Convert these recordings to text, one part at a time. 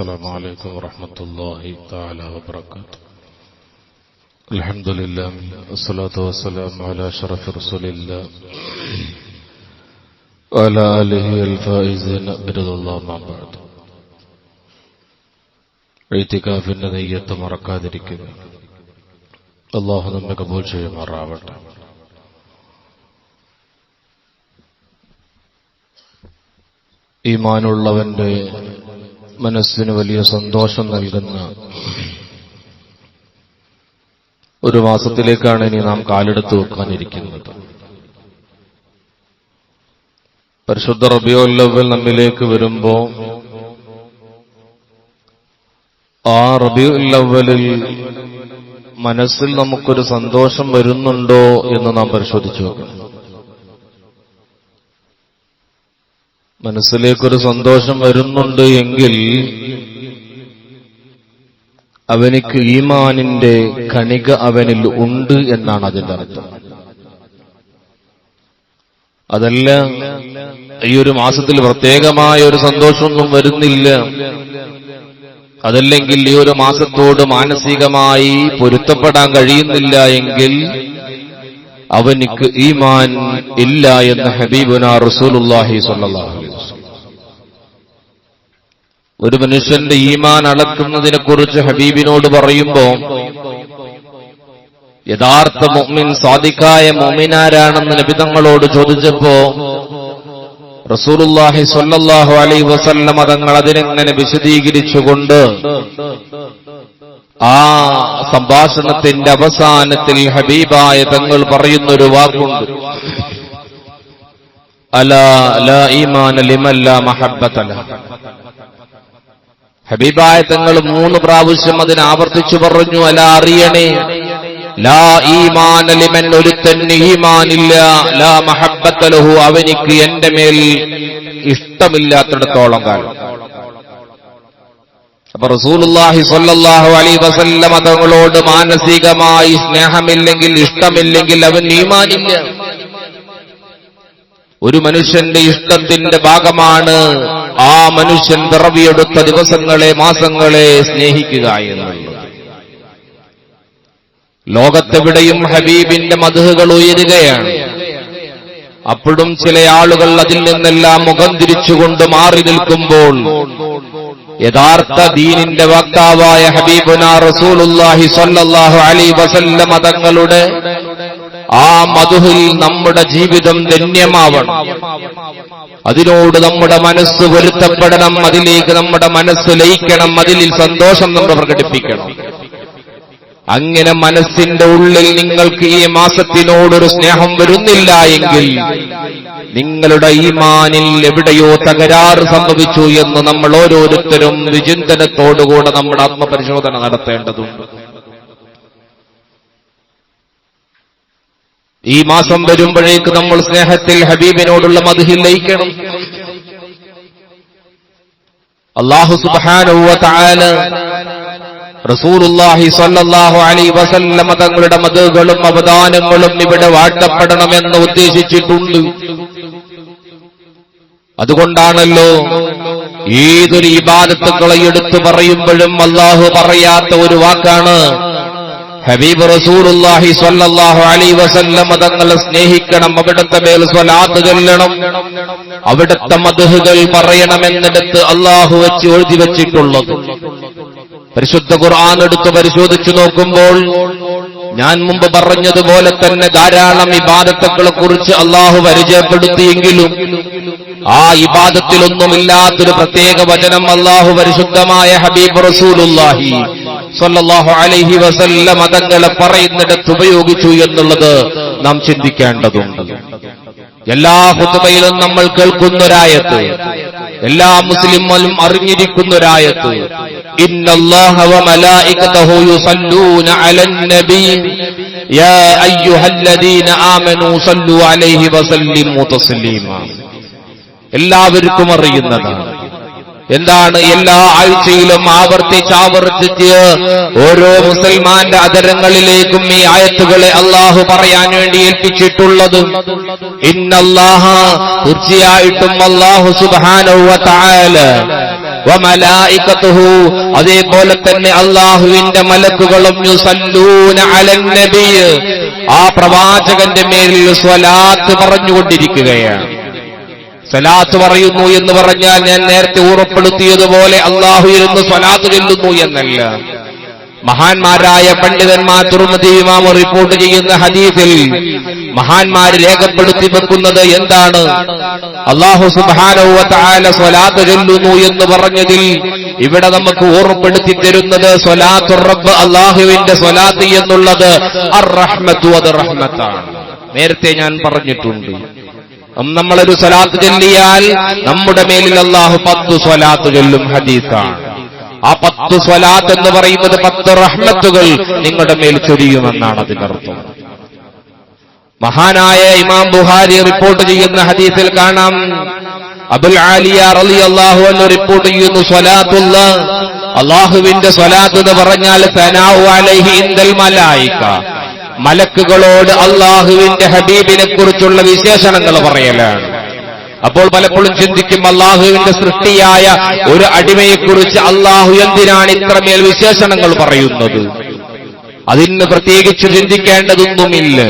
السلام عليكم ورحمة الله تعالى وبركاته الحمد لله والصلاة والسلام على شرف رسول الله وعلى آله الفائزين برضا الله ما بعد എഴുത്തിക്കാഫിന്റെ നെയ്യത്ത് മറക്കാതിരിക്കുക അള്ളാഹു നമ്മെ കബൂൽ ചെയ്യുമാറാവട്ടെ ഈമാനുള്ളവന്റെ മനസ്സിന് വലിയ സന്തോഷം നൽകുന്ന ഒരു മാസത്തിലേക്കാണ് ഇനി നാം കാലെടുത്ത് വെക്കാനിരിക്കുന്നത്. പരിശുദ്ധ റബിയോല്ലവൽ നമ്മിലേക്ക് വരുമ്പോ ആ റബിയുല്ലവലിൽ മനസ്സിൽ നമുക്കൊരു സന്തോഷം വരുന്നുണ്ടോ എന്ന് നാം പരിശോധിച്ചു നോക്കണം. മനസ്സിലേക്കൊരു സന്തോഷം വരുന്നുണ്ട് എങ്കിൽ അവനിക്ക് ഈമാനിന്റെ കണിക അവനിൽ ഉണ്ട് എന്നാണ് അതിന്റെ അർത്ഥം. അതല്ല ഈ ഒരു മാസത്തിൽ പ്രത്യേകമായ ഒരു സന്തോഷമൊന്നും വരുന്നില്ല. അതല്ലെങ്കിൽ ഈ ഒരു മാസത്തോട് മാനസികമായി പൊരുത്തപ്പെടാൻ കഴിയുന്നില്ല എങ്കിൽ അവനിക്ക് ഈമാൻ ഇല്ല എന്ന് ഹബീബുന റസൂലുല്ലാഹി വസല്ലം ഒരു മനുഷ്യന്റെ ഈമാൻ അളക്കുന്നതിനെ കുറിച്ച് ഹബീബിനോട് പറയുമ്പോ യഥാർത്ഥ മുഅ്മിൻ സാദിക്കായ മുഅ്മിനാരാണെന്ന് നബിതങ്ങളോട് ചോദിച്ചപ്പോ റസൂലുല്ലാഹി സൊല്ലാഹു അലൈ വസല്ല മതങ്ങൾ അതിനെങ്ങനെ വിശദീകരിച്ചുകൊണ്ട് ആ സംഭാഷണത്തിന്റെ അവസാനത്തിൽ ഹബീബായ തങ്ങൾ പറയുന്നൊരു വാക്കുണ്ട്. അല ലിമല്ല മഹബ്ബത്തല ഹബീബായ തങ്ങൾ മൂന്ന് പ്രാവശ്യം അതിനെ ആവർത്തിച്ചു പറഞ്ഞു അല അറിയണേ? ലാ ഈമാനലിമൻ ഒരുത്തന് ഈമാനില്ല. ലാ മഹബത്തലഹു അവനിക്ക് എന്റെ മേൽ ഇഷ്ടമില്ലാത്തിടത്തോളം കാലം. അപ്പൊ റസൂലുല്ലാഹി സല്ലാഹു അലൈഹി വസല്ലമ തങ്ങളോട് മാനസികമായി സ്നേഹമില്ലെങ്കിൽ ഇഷ്ടമില്ലെങ്കിൽ അവൻ ഈമാനില്ല. ഒരു മനുഷ്യന്റെ ഇഷ്ടത്തിന്റെ ഭാഗമാണ് ആ മനുഷ്യൻ പിറവിയെടുത്ത ദിവസങ്ങളെ മാസങ്ങളെ സ്നേഹിക്കുക എന്നുള്ളത്. ലോകത്തെവിടെയും ഹബീബിന്റെ മധുഹകൾ ഉയരുകയാണ്. അപ്പോഴും ചില ആളുകൾ അതിൽ നിന്നെല്ലാം മുഖം തിരിച്ചുകൊണ്ട് മാറി നിൽക്കുമ്പോൾ യഥാർത്ഥ ദീനിന്റെ വക്താവായ ഹബീബുന റസൂലുല്ലാഹി സ്വല്ലല്ലാഹു അലൈഹി വസല്ല തങ്ങളുടെ ആ മധുഹിൽ നമ്മുടെ ജീവിതം ധന്യമാവണം അതിനോട് നമ്മുടെ മനസ്സ് പൊരുത്തപ്പെടണം അതിലേക്ക് നമ്മുടെ മനസ്സ് ലയിക്കണം അതിൽ സന്തോഷം നമ്മൾ പ്രകടിപ്പിക്കണം. അങ്ങനെ മനസ്സിന്റെ ഉള്ളിൽ നിങ്ങൾക്ക് ഈ മാസത്തിനോടൊരു സ്നേഹം വരുന്നില്ല എങ്കിൽ നിങ്ങളുടെ ഈമാനിൽ എവിടെയോ തകരാറ് സംഭവിച്ചു എന്ന് നമ്മൾ ഓരോരുത്തരും വിചിന്തനത്തോടുകൂടെ നമ്മുടെ ആത്മപരിശോധന നടത്തേണ്ടതുണ്ട്. ഈ മാസം വരുമ്പോഴേക്ക് നമ്മൾ സ്നേഹത്തിൽ ഹബീബിനോടുള്ള മധുഹിൽ ലയിക്കണം അള്ളാഹു സുബാനുവ താല റസൂലുല്ലാഹി സ്വല്ലല്ലാഹു അലൈഹി വസല്ലമ തങ്ങളുടെ മതകളും അവദാനങ്ങളും ഇവിടെ വാഴ്ത്തപ്പെടണമെന്ന് ഉദ്ദേശിച്ചിട്ടുണ്ട്. അതുകൊണ്ടാണല്ലോ ഏതൊരു ഇബാദത്തുക്കളെ എടുത്തു പറയുമ്പോഴും അള്ളാഹു പറയാത്ത ഒരു വാക്കാണ് ഹബീബ് റസൂലുല്ലാഹി സ്വല്ലല്ലാഹു അലൈഹി വസല്ലം തങ്ങളെ സ്നേഹിക്കണം അവിടുത്തെ മേൽ സ്വലാത്ത് ചൊല്ലണം അവിടുത്തെ മധുഹുകൾ പറയണമെന്നിടത്ത് അള്ളാഹു വെച്ച് എഴുതി വെച്ചിട്ടുള്ളത്. പരിശുദ്ധ ഖുർആൻ എടുത്ത് പരിശോധിച്ചു നോക്കുമ്പോൾ ഞാൻ മുമ്പ് പറഞ്ഞതുപോലെ തന്നെ ധാരാളം ഇബാദത്തുക്കളെ കുറിച്ച് അള്ളാഹു പരിചയപ്പെടുത്തിയെങ്കിലും ആ ഇബാദത്തിലൊന്നുമില്ലാത്തൊരു പ്രത്യേക വചനം അള്ളാഹു പരിശുദ്ധമായ ഹബീബ് റസൂലുല്ലാഹി സ്വല്ലല്ലാഹു അലൈഹി വസല്ല മതങ്ങളെ പറയുന്നിടത്ത് ഉപയോഗിച്ചു എന്നുള്ളത് നാം ചിന്തിക്കേണ്ടതുണ്ട്. എല്ലാ ഹുത്തുബയിലും നമ്മൾ കേൾക്കുന്നൊരായത്ത് എല്ലാ മുസ്ലിങ്ങളും അറിഞ്ഞിരിക്കുന്നൊരായത്ത് എല്ലാവർക്കും അറിയുന്നതാണ്. എന്താണ് എല്ലാ ആഴ്ചയിലും ആവർത്തിച്ച് ആവർത്തിച്ച് ഓരോ മുസൽമാന്റെ അതരങ്ങളിലേക്കും ഈ ആയത്തുകളെ അള്ളാഹു പറയാൻ വേണ്ടി ഏൽപ്പിച്ചിട്ടുള്ളതും. ഇന്നല്ലാഹ തീർച്ചയായിട്ടും അള്ളാഹു സുബാനവ അതേപോലെ തന്നെ അള്ളാഹുവിന്റെ മലക്കുകളും ആ പ്രവാചകന്റെ മേലിൽ സ്വലാത്ത് പറഞ്ഞുകൊണ്ടിരിക്കുകയാണ്. സ്വലാത്ത് പറയുന്നു എന്ന് പറഞ്ഞാൽ ഞാൻ നേരത്തെ ഉറപ്പെടുത്തിയതുപോലെ അള്ളാഹു ഇരുന്ന് സ്വലാത്ത് ചെല്ലുന്നു എന്നല്ല. മഹാന്മാരായ പണ്ഡിതന്മാർ തുറമതി ഇമാമ റിപ്പോർട്ട് ചെയ്യുന്ന ഹദീസിൽ മഹാന്മാർ രേഖപ്പെടുത്തി വെക്കുന്നത് എന്താണ്? അള്ളാഹു സുബാനവല സ്വലാത്ത് ചൊല്ലുന്നു എന്ന് പറഞ്ഞതിൽ ഇവിടെ നമുക്ക് ഓർമ്മപ്പെടുത്തി തരുന്നത് സ്വലാത്തു റബ്ബ് അള്ളാഹുവിന്റെ സ്വലാത്ത് എന്നുള്ളത് അർ റഹ്മത്തു അത് റഹ്മത്താണ് നേരത്തെ ഞാൻ പറഞ്ഞിട്ടുണ്ട്. നമ്മളൊരു സ്വലാത്ത് ചൊല്ലിയാൽ നമ്മുടെ മേലിൽ അള്ളാഹു പത്ത് സ്വലാത്ത് ചൊല്ലും ഹദീസാണ്. ആ പത്ത് സ്വലാത്ത് എന്ന് പറയുന്നത് പത്ത് റഹ്മത്തുകൾ നിങ്ങളുടെ മേൽ ചൊരിയുമെന്നാണ് അതിനർത്ഥം മഹാനായ ഇമാം ബുഹാരി റിപ്പോർട്ട് ചെയ്യുന്ന ഹദീസിൽ കാണാം. അബുൽ ആലിയ റലി അള്ളാഹു എന്ന് റിപ്പോർട്ട് ചെയ്യുന്നു സ്വലാത്തുള്ള. അള്ളാഹുവിന്റെ സ്വലാത്ത് എന്ന് പറഞ്ഞാൽ സനാഹു അലൈഹി ഇന്ദൽ മലായിക്ക മലക്കുകളോട് അള്ളാഹുവിന്റെ ഹബീബിനെ കുറിച്ചുള്ള വിശേഷണങ്ങൾ പറയലാണ്. അപ്പോൾ പലപ്പോഴും ചിന്തിക്കും അള്ളാഹുവിന്റെ സൃഷ്ടിയായ ഒരു അടിമയെക്കുറിച്ച് അള്ളാഹു എന്തിനാണ് ഇത്രമേൽ വിശേഷണങ്ങൾ പറയുന്നത്? അതിന് പ്രത്യേകിച്ച് ചിന്തിക്കേണ്ടതൊന്നുമില്ല.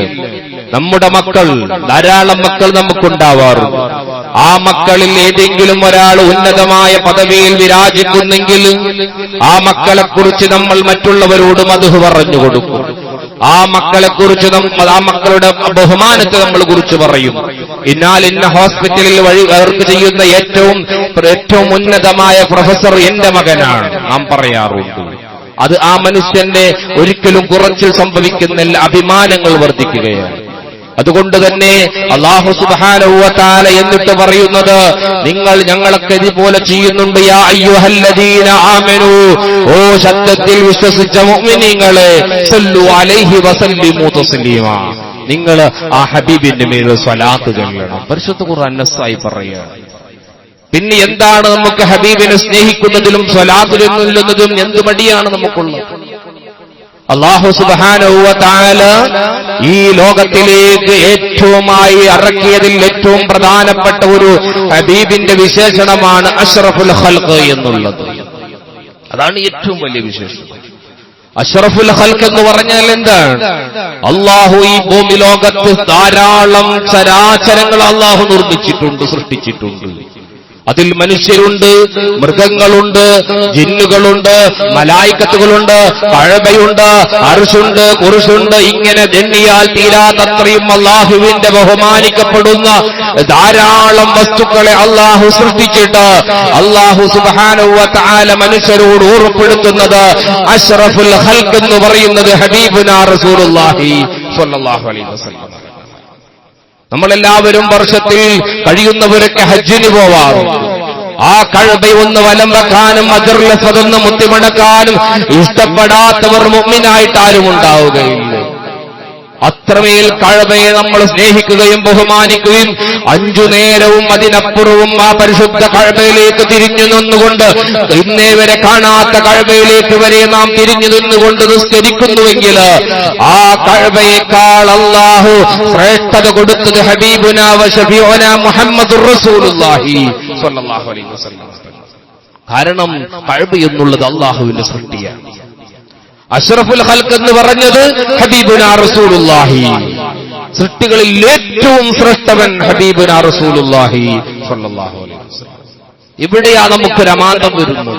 നമ്മുടെ മക്കൾ ധാരാളം മക്കൾ നമുക്കുണ്ടാവാറുണ്ട്. ആ മക്കളിൽ ഏതെങ്കിലും ഒരാൾ ഉന്നതമായ പദവിയിൽ വിരാജിക്കുന്നെങ്കിൽ ആ മക്കളെക്കുറിച്ച് നമ്മൾ മറ്റുള്ളവരോട് മധു പറഞ്ഞു കൊടുക്കും. ആ മക്കളെക്കുറിച്ച് നമ്മൾ ആ മക്കളുടെ ബഹുമാനത്തെ നമ്മൾ കുറിച്ച് പറയും. ഇന്നാൽ ഇന്ന ഹോസ്പിറ്റലിൽ വഴി വർക്ക് ചെയ്യുന്ന ഏറ്റവും ഏറ്റവും ഉന്നതമായ പ്രൊഫസർ എന്റെ മകനാണ്. നാം പറയാറുണ്ട്. അത് ആ മനുഷ്യന്റെ ഒരിക്കലും കുറച്ചിൽ സംഭവിക്കുന്നില്ല. അഭിമാനങ്ങൾ വർദ്ധിക്കുകയാണ്. അതുകൊണ്ട് തന്നെ അള്ളാഹു സുബാനവുവത്താല എന്നിട്ട് പറയുന്നത് നിങ്ങൾ ഞങ്ങളൊക്കെ ഇതുപോലെ ചെയ്യുന്നുണ്ട് ഓ ശബ്ദത്തിൽ വിശ്വസിച്ച മുഅ്മിനീങ്ങളെ അലൈഹി തസ്ലീമാ. നിങ്ങൾ ആ ഹബീബിന്റെ മേൽ സ്വലാത്ത് ചൊല്ലണം. പരിശുദ്ധ ഖുർആൻ പറയുക പിന്നെ എന്താണ് നമുക്ക് ഹബീബിനെ സ്നേഹിക്കുന്നതിലും സ്വലാത്ത് ചൊല്ലുന്നതിലും എന്ത് മടിയാണ് നമുക്കുള്ളത്? അള്ളാഹു സുബാനവുവത്താല ഈ ലോകത്തിലേക്ക് ഏറ്റവുമായി ഇറക്കിയതിൽ ഏറ്റവും പ്രധാനപ്പെട്ട ഒരു ഹബീബിന്റെ വിശേഷണമാണ് അഷ്റഫുൽ ഹൽക്ക് എന്നുള്ളത്. അതാണ് ഏറ്റവും വലിയ വിശേഷണം. അഷ്റഫുൽ ഹൽക്ക് എന്ന് പറഞ്ഞാൽ എന്താണ്? അള്ളാഹു ഈ ഭൂമി ലോകത്ത് ധാരാളം ചരാചരങ്ങൾ അള്ളാഹു നിർമ്മിച്ചിട്ടുണ്ട് സൃഷ്ടിച്ചിട്ടുണ്ട്. അതിൽ മനുഷ്യരുണ്ട് മൃഗങ്ങളുണ്ട് ജിന്നുകളുണ്ട് മലായിക്കത്തുകളുണ്ട് പഴകയുണ്ട് അറുഷുണ്ട് കുറുഷുണ്ട് ഇങ്ങനെ എണ്ണിയാൽ തീരാത്തത്രയും അള്ളാഹുവിന്റെ ബഹുമാനിക്കപ്പെടുന്ന ധാരാളം വസ്തുക്കളെ അള്ളാഹു സൃഷ്ടിച്ചിട്ട് അള്ളാഹു സുബാനുവല മനുഷ്യരോട് ഓർപ്പെടുത്തുന്നത് അഷ്റഫുൽ ഹൽക്ക് എന്ന് പറയുന്നത് ഹബീബുന റസൂലുള്ളാഹി സ്വല്ലല്ലാഹു അലൈഹി വസല്ലം. നമ്മളെല്ലാവരും വർഷത്തിൽ കഴിയുന്നവരൊക്കെ ഹജ്ജിന് പോവാറുണ്ട്. ആ കഴബ ഒന്ന് വലം വെക്കാനും അതിർലസതൊന്ന് മുത്തിമണക്കാനും ഇഷ്ടപ്പെടാത്തവർ മുമ്മിനായിട്ട് ആരും ഉണ്ടാവുകയില്ല. അത്രമേൽ കഴവയെ നമ്മൾ സ്നേഹിക്കുകയും ബഹുമാനിക്കുകയും അഞ്ചു നേരവും അതിനപ്പുറവും ആ പരിശുദ്ധ കഴവയിലേക്ക് തിരിഞ്ഞു നിന്നുകൊണ്ട് ഇന്നേ വരെ കാണാത്ത കഴവയിലേക്ക് വരെ നാം തിരിഞ്ഞു നിന്നുകൊണ്ട് നിസ്കരിക്കുന്നുവെങ്കിൽ ആ കഴവയേക്കാൾ അള്ളാഹു ശ്രേഷ്ഠത കൊടുത്തത് ഹബീബുന വഷബിയോന മുഹമ്മദ് റസൂലുല്ലാഹി സ്വല്ലല്ലാഹു അലൈഹി വസല്ലം. കാരണം കഴബ എന്നുള്ളത് അള്ളാഹുവിന്റെ സൃഷ്ടിയാണ്. അഷ്റഫുൽ ഹൽക്ക് എന്ന് പറഞ്ഞത് ഹബീബുന റസൂലുള്ളാഹി. സൃഷ്ടികളിൽ ഏറ്റവും ശ്രേഷ്ഠവൻ ഹബീബുന റസൂലുള്ളാഹി സ്വല്ലല്ലാഹു അലൈഹി വസല്ലം. ഇവിടെയാ നമുക്ക് രമാന്തം വരുന്നത്.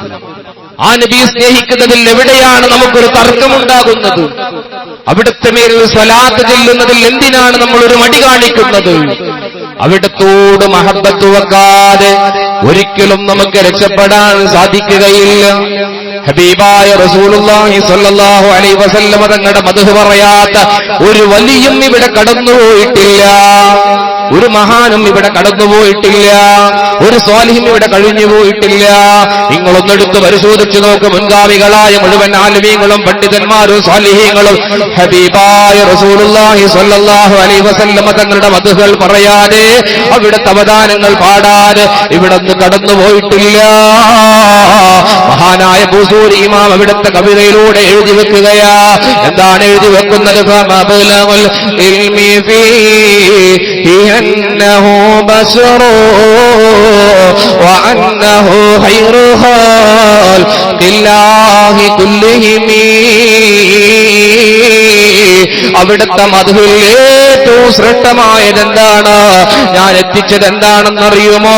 ആ നബിയെ സ്നേഹിക്കുന്നതിൽ എവിടെയാണ് നമുക്കൊരു തർക്കമുണ്ടാകുന്നത്? അവിടുത്തെ മേൽ സ്വലാത്ത് ചെല്ലുന്നതിൽ എന്തിനാണ് നമ്മൾ ഒരു മടി കാണിക്കുന്നത്? അവിടത്തോട് മഹബത്ത് വെക്കാതെ ഒരിക്കലും നമുക്ക് രക്ഷപ്പെടാൻ സാധിക്കുകയില്ല. ഹബീബായ റസൂലുള്ളാഹി സ്വല്ലല്ലാഹു അലൈഹി വസല്ലമ തങ്ങളുടെ മധു പറയാത്ത ഒരു വലിയും ഇവിടെ കടന്നുപോയിട്ടില്ല. ഒരു മഹാനും ഇവിടെ കടന്നുപോയിട്ടില്ല ഒരു സ്വാലിഹിം ഇവിടെ കഴിഞ്ഞു പോയിട്ടില്ല. നിങ്ങളൊന്നെടുത്ത് പരിശോധിച്ചു നോക്ക് മുൻഗാമികളായ മുഴുവൻ ആലുമീങ്ങളും പണ്ഡിതന്മാരും സ്വാലിഹീങ്ങളും. ഹബീബായ റസൂലുള്ളാഹി സ്വല്ലല്ലാഹു അലൈഹി വസല്ലമ തങ്ങളുടെ മധുകൾ പറയാതെ അവിടുത്തെ അവദാനങ്ങൾ പാടാതെ ഇവിടെ നിന്ന് കടന്നുപോയിട്ടില്ല മഹാനായ ബൂസൂരി ഇമാം അവിടുത്തെ കവിതയിലൂടെ എഴുതി വെക്കുകയാ. എന്താണ് എഴുതി വെക്കുന്നത്? ഫമബ്ലഗുൽ ഇൽമി وأنه خير خال വഅന്നഹു كلهم. അവിടുത്തെ മധുവിൽ ഏറ്റവും ശ്രേഷ്ഠമായത് എന്താണ് ഞാൻ എത്തിച്ചത് എന്താണെന്നറിയുമോ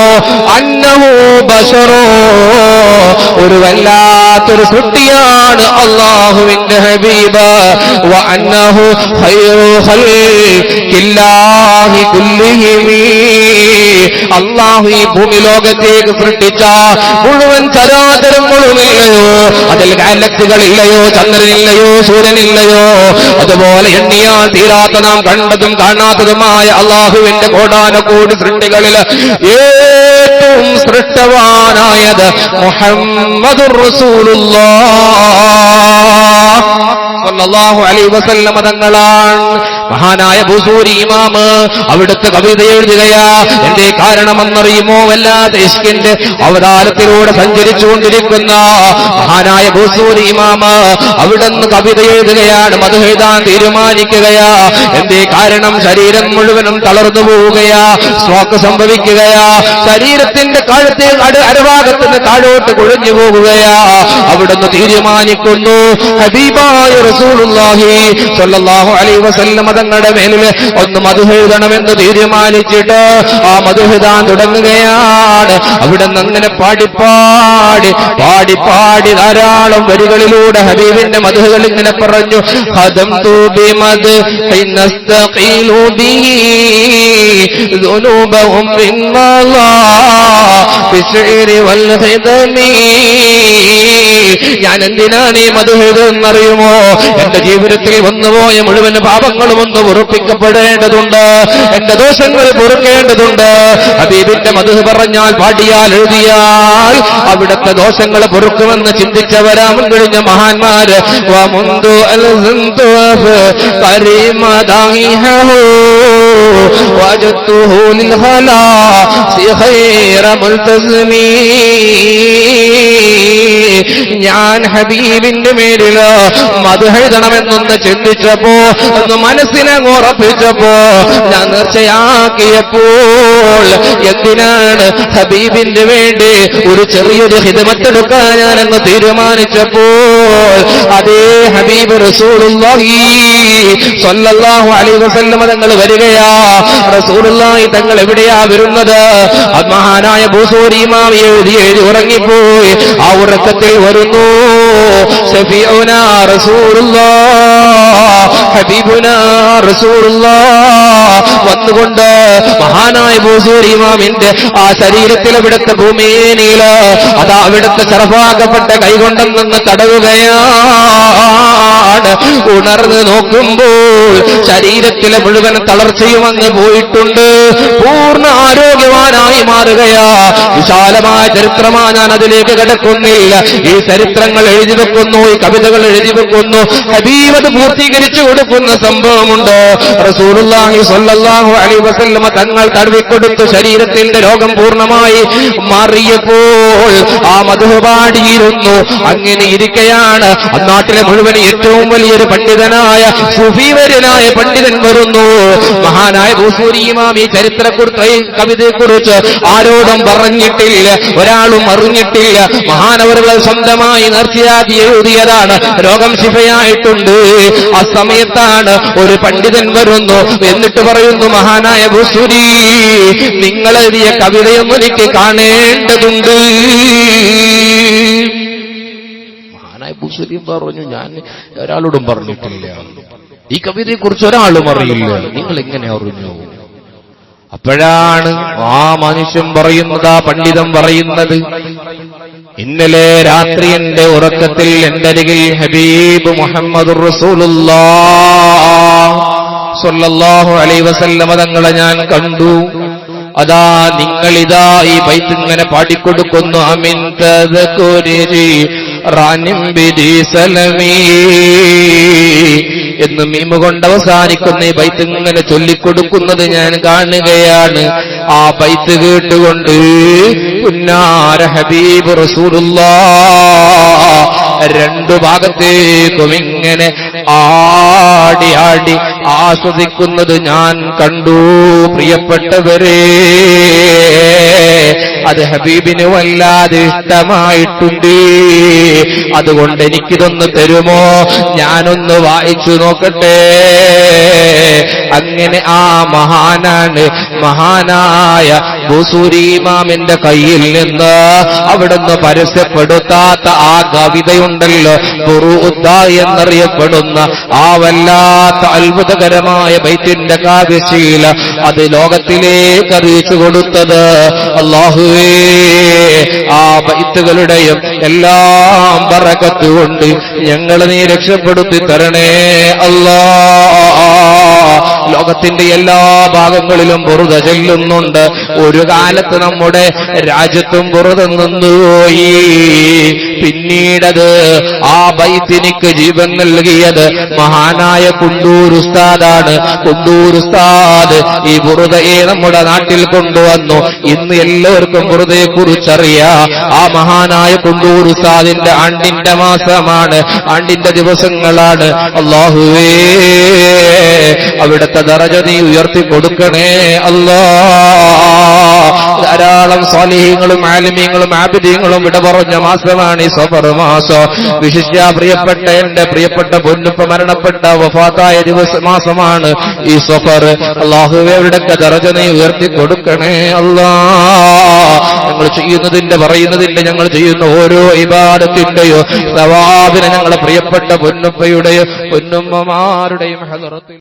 അന്നഹു ബഷറോ ഒരു വല്ലാത്തൊരു കുട്ടിയാണ് അള്ളാഹുവിന്റെ ഹബീബ്. അന്നഹു ഹൈറോ ഹൈ കുല്ലിഹിമീ അള്ളാഹു ഈ ഭൂമി ലോകത്തേക്ക് സൃഷ്ടിച്ച മുഴുവൻ ചരാചരം മുഴുവനില്ലയോ? അതിൽ ഗാലക്സികളില്ലയോ? ചന്ദ്രനില്ലയോ? സൂര്യനില്ലയോ? അതുപോലെ എണ്ണിയാൽ തീരാത്ത നാം കണ്ടതും കാണാത്തതുമായ അള്ളാഹുവിന്റെ കോടാനക്കോടി സൃഷ്ടികളിൽ ഏറ്റവും സൃഷ്ടവാനായത് മുഹമ്മദ് റസൂലുള്ള അലൈ വസല്ലമ തങ്ങളാണ്. മഹാനായ ബുസൂരി ഇമാമ് അവിടുത്തെ കവിത എഴുതുകയാ. എന്തേ കാരണമെന്നറിയുമോ? വല്ലാതെ ഇഷ്കിന്റെ അവതാരത്തിലൂടെ സഞ്ചരിച്ചുകൊണ്ടിരിക്കുന്ന മഹാനായ ബുസൂരി ഇമാമ് അവിടുന്ന് കവിത എഴുതുകയാണ്. മത് എഴുതാൻ തീരുമാനിക്കുകയാ. എന്തേ കാരണം? ശരീരം മുഴുവനും തളർന്നു പോവുകയാ. സ്ട്രോക്ക് സംഭവിക്കുകയാ. ശരീരത്തിന്റെ കഴുത്തിൽ അരഭാഗത്തിന് താഴോട്ട് കുഴഞ്ഞു പോകുകയാ അവിടുന്ന് തീരുമാനിക്കുന്നു. ഹബീബായ റസൂലുള്ളാഹി സ്വല്ലല്ലാഹു അലൈഹി വസല്ലം തങ്ങളുടെ മേലിൽ ഒന്ന് മധുഹെഴുതണമെന്ന് തീരുമാനിച്ചിട്ട് ആ മധുഹെഴുതാൻ തുടങ്ങുകയാണ് അവിടെ നിന്ന് അങ്ങനെ പാടിപ്പാടി പാടിപ്പാടി ധാരാളം വരികളിലൂടെ ഹബീബിന്റെ മധുഹകൾ ഇങ്ങനെ പറഞ്ഞു ഹദം തൂബി മത് നസ്തഖീലു ബിഹി ذنوبهم بالمضى بالشعر والخدم ഞാൻ എന്തിനാണ് ഈ മധുഹെഴുതെന്നറിയുമോ എന്റെ ജീവിതത്തിൽ വന്നുപോയ മുഴുവൻ പാപങ്ങളും ഒന്ന് പൊറുപ്പിക്കപ്പെടേണ്ടതുണ്ട് എന്റെ ദോഷങ്ങൾ പൊറുക്കേണ്ടതുണ്ട് ഹബീബിന്റെ മധു പറഞ്ഞാൽ പാടിയാൽ എഴുതിയാൽ അവിടുത്തെ ദോഷങ്ങൾ പൊറുക്കുമെന്ന് ചിന്തിച്ചവരാ മുൻകഴിഞ്ഞ മഹാന്മാര് വമുന്തു അൽസന്തു കരീമദാഹിഹു وجدته للخلاص خير ملتزمي ഞാൻ ഹബീബിന്റെ മേലില് മധുഹെഴുതണമെന്നൊന്ന് ചിന്തിച്ചപ്പോ ഒന്ന് മനസ്സിനെ ഉറപ്പിച്ചപ്പോ ഞാൻ നിർച്ചയാക്കിയപ്പോൾ എന്തിനാണ് ഹബീബിന്റെ വേണ്ടി ഒരു ചെറിയൊരു ഹിതമത്തെടുക്കാൻ ഞാനെന്ന് തീരുമാനിച്ചപ്പോൾ അതേ ഹബീബ് റസൂലുള്ളാഹി സ്വല്ലല്ലാഹു അലൈഹി വസല്ലം തങ്ങൾ വരികയാ. റസൂലുള്ളാഹി തങ്ങൾ എവിടെയാ വരുന്നത്? മഹാനായ ഭൂസൂരി ഇമാം എഴുതി എഴുതി ഉറങ്ങിപ്പോയി. ആ ഉറക്കത്തിൽ വരുന്നു. ഹബീബുനാ ഹബീബുന വന്നുകൊണ്ട് മഹാനായ ഇമാമിന്റെ ആ ശരീരത്തിൽ അവിടുത്തെ ഭൂമിയിൽ അതാ അവിടുത്തെ ചെറുപാകപ്പെട്ട കൈകൊണ്ടെന്ന് തടവുകയാണ്. ഉണർന്ന് നോക്കുമ്പോൾ ശരീരത്തിലെ മുഴുവൻ തളർച്ചയും അങ്ങ് പോയിട്ടുണ്ട്. പൂർണ ആരോഗ്യവാനായി മാറുകയാ. വിശാലമായ ചരിത്രമാ ഞാൻ അതിലേക്ക് കിടക്കുന്നില്ല. ഈ ചരിത്രങ്ങൾ എഴുതി വെക്കുന്നു ഈ കവിതകൾ എഴുതി വെക്കുന്നു. ഹബീബത് പൂർത്തീകരിച്ചു കൊടുക്കുന്ന സംഭവമുണ്ട് റസൂലുള്ളാഹി സ്വല്ലല്ലാഹു അലൈഹി തങ്ങൾ തടവിക്കൊടുത്തു. ശരീരത്തിന്റെ രോഗം പൂർണമായി മാറിയപ്പോൾ ആ മധുപാടിയിരുന്നു അങ്ങനെ ഇരിക്കയാണ്. നാട്ടിലെ മുഴുവൻ ഏറ്റവും വലിയൊരു പണ്ഡിതനായ സുഫീവര്യനായ പണ്ഡിതൻ വരുന്നു. മഹാനായ ഭൂസൂരിയുമാം ഈ ഈ കവിതയെക്കുറിച്ച് ആരോടും പറഞ്ഞിട്ടില്ല. ഒരാളും അറിഞ്ഞിട്ടില്ല. മഹാനവറുകൾ സ്വന്തമായി നിർത്തിയാക്കി എഴുതിയതാണ്. രോഗം ശിഫയായിട്ടുണ്ട്. ആ സമയത്താണ് ഒരു പണ്ഡിതൻ വരുന്നു. എന്നിട്ട് പറയുന്നു മഹാനായ ഭൂസൂരി നിങ്ങളെഴുതിയ കവിതയൊന്നും എനിക്ക് കാണേണ്ടതുണ്ട്. മഹാനായ ഭൂസൂരി പറഞ്ഞു ഞാൻ ഒരാളോടും പറഞ്ഞിട്ടില്ല. ഈ കവിതയെക്കുറിച്ച് ഒരാളും അറിയില്ല. നിങ്ങൾ എങ്ങനെ അറിഞ്ഞു? അപ്പോഴാണ് ആ മനുഷ്യൻ പറയുന്നത് ആ പണ്ഡിതം പറയുന്നത്. ഇന്നലെ രാത്രി എന്റെ ഉറക്കത്തിൽ എന്റെ അരികിൽ ഹബീബ് മുഹമ്മദ് സല്ലല്ലാഹു അലൈ വസല്ലമ തങ്ങളെ ഞാൻ കണ്ടു. അതാ നിങ്ങളിതാ ഈ ബൈത്ത് ഇങ്ങനെ പാടിക്കൊടുക്കുന്നു. അമിൻ തദകുരി റാനിം ബിദി സലമീ എന്ന് മീമ കൊണ്ട് അവസാനിക്കുന്ന ഈ ബൈത്ത് ഇങ്ങനെ ചൊല്ലിക്കൊടുക്കുന്നത് ഞാൻ കാണുകയാണ്. ആ ബൈത്ത് കേട്ടുകൊണ്ട് പുന്നാര ഹബീബ് റസൂലുള്ള രണ്ടു ഭാഗത്തേക്കും ഇങ്ങനെ ആടി ആടി ആസ്വദിക്കുന്നത് ഞാൻ കണ്ടു. പ്രിയപ്പെട്ടവരെ അത് ഹബീബിന് വല്ലാതെ ഇഷ്ടമായിട്ടുണ്ട്. അതുകൊണ്ട് എനിക്കിതൊന്ന് തരുമോ? ഞാനൊന്ന് വായിച്ചു നോക്കട്ടെ. അങ്ങനെ ആ മഹാനാണ് മഹാനായ ബുസൂരിമാമിന്റെ കയ്യിൽ നിന്ന് അവിടുന്ന് പരസ്യപ്പെടുത്താത്ത ആ കവിതയുണ്ടല്ലോ ബുറുദ്ദ എന്നറിയപ്പെടുന്ന ആ വല്ലാത്ത അത്ഭുതകരമായ ബൈത്തിന്റെ കാവ്യശീല അത് ലോകത്തിലേക്ക് അറിയിച്ചു കൊടുത്തത് അള്ളാഹുവേ ആ ബൈത്തുകളുടെയും എല്ലാം പറക്കത്തുകൊണ്ട് ഞങ്ങൾ നീ രക്ഷപ്പെടുത്തി തരണേ അല്ലാ. ലോകത്തിന്റെ എല്ലാ ഭാഗങ്ങളിലും ബുറുത ചെല്ലുന്നുണ്ട്. ഒരു കാലത്ത് നമ്മുടെ രാജ്യത്തും ബുറുത നിന്നുപോയി പിന്നീടത് ആ ബൈത്തിനിക്ക് ജീവൻ നൽകിയത് മഹാനായ കുണ്ടൂർ ഉസ്താദാണ്. കുണ്ടൂർ ഉസ്താദ് ഈ ബുറുതയെ നമ്മുടെ നാട്ടിൽ കൊണ്ടുവന്നു. ഇന്ന് എല്ലാവർക്കും ബുറുതയെ കുറിച്ചറിയാം ആ മഹാനായ കുണ്ടൂർ ഉസ്താദിന്റെ ആണ്ടിന്റെ മാസമാണ്. ആണ്ടിന്റെ ദിവസങ്ങളാണ്. അള്ളാഹുവേ അവിടുത്തെ ദറജ നീ ഉയർത്തി കൊടുക്കണേ അല്ലാ. ധാരാളം സ്വാലിഹ്യങ്ങളും ആലിമ്യങ്ങളും ആബിദ്യങ്ങളും വിട പറഞ്ഞ മാസമാണ് ഈ സഫർ മാസം. വിശിഷ്യ പ്രിയപ്പെട്ട എന്റെ പ്രിയപ്പെട്ട പൊന്നുപ്പ മരണപ്പെട്ട വഫാത്തായ ദിവസ മാസമാണ് ഈ സഫർ. അള്ളാഹുവെ അവരുടെ ദറജ നീ ഉയർത്തി കൊടുക്കണേ അല്ലാ. ഞങ്ങൾ ചെയ്യുന്നതിന്റെ പറയുന്നതിന്റെ ഞങ്ങൾ ചെയ്യുന്ന ഓരോ ഇബാദത്തിന്റെയോ സവാബിനെ ഞങ്ങളുടെ പ്രിയപ്പെട്ട പൊന്നുപ്പയുടെയോ പൊന്നുമ്മമാരുടെയും ഹദറത്തിൽ